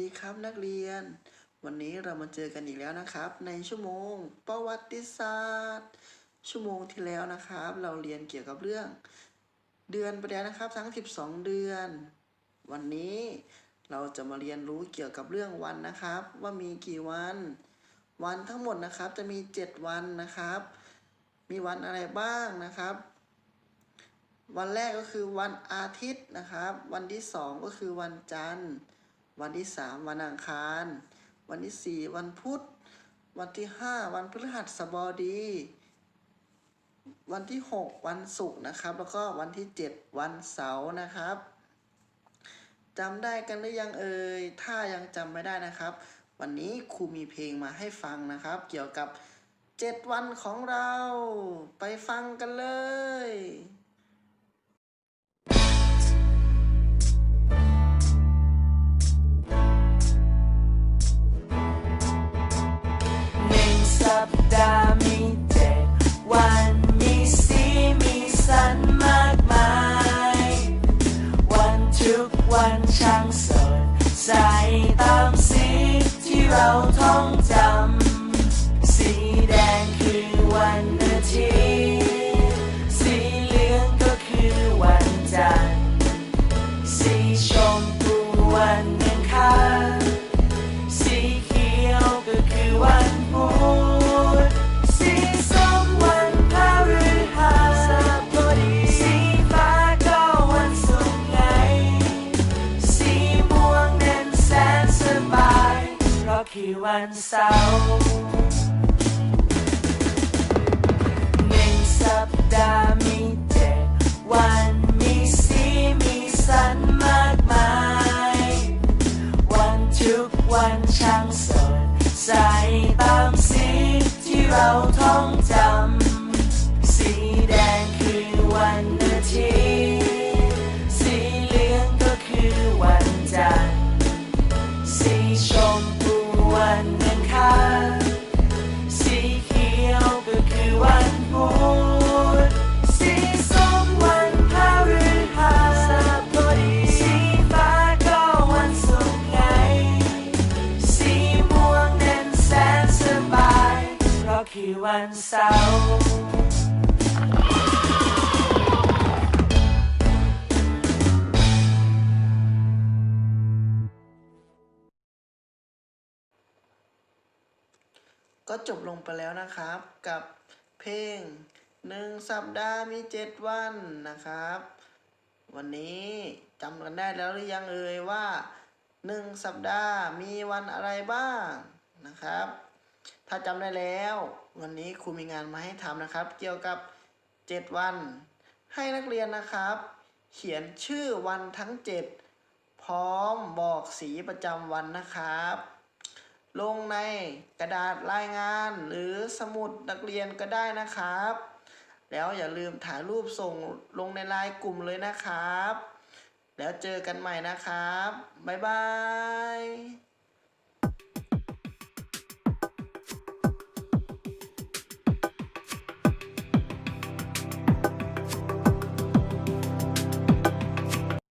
ดีครับนักเรียน วันนี้เรามาเจอกันอีกแล้วนะครับ ในชั่วโมง ประวัติศาสตร์ ชั่วโมงที่แล้วนะครับ เราเรียนเกี่ยวกับเรื่อง เดือนไปแล้วนะครับ ทั้ง 12 เดือน วันนี้เราจะมาเรียนรู้เกี่ยวกับเรื่องวันนะครับ ว่ามีกี่วัน วันทั้งหมดนะครับจะมี 7 วันนะครับ มีวันอะไรบ้างนะครับวันแรกก็คือวันอาทิตย์นะครับ วันที่สองก็คือวันจันทร์ วันที่สามวันอังคาร วันที่สี่วันพุธ วันที่ห้าวันพฤหัสบดี วันที่หกวันศุกร์นะครับ แล้วก็วันที่เจ็ดวันเสาร์นะครับจำได้กันหรือยังเอ่ยถ้ายังจำไม่ได้นะครับ วันนี้ครูมีเพลงมาให้ฟังนะครับ เกี่ยวกับเจ็ดวันของเรา ไปฟังกันเลย คือวันเสาร์หนึ่งสัปดาห์มีเจ็ดวันมีสีมีสันมากมาย วันทุกวันช่างสดใสตามสีที่เราท่อง คือวันเสาร์ก็จบลงไปแล้วนะครับกับเพลงหนึ่งสัปดาห์มีเจ็ดวันนะครับ วันนี้จำกันได้แล้วหรือยังเอ่ยว่าหนึ่งสัปดาห์มีวันอะไรบ้างนะครับ ถ้าจำได้แล้ว วันนี้ครูมีงานมาให้ทำนะครับ เกี่ยวกับเจ็ดวัน ให้นักเรียนนะครับ เขียนชื่อวันทั้งเจ็ดพร้อมบอกสีประจำวันนะครับ ลงในกระดาษรายงานหรือสมุดนักเรียนก็ได้นะครับ แล้วอย่าลืมถ่ายรูปส่งลงในไลน์กลุ่มเลยนะครับ แล้วเจอกันใหม่นะครับ บ๊ายบาย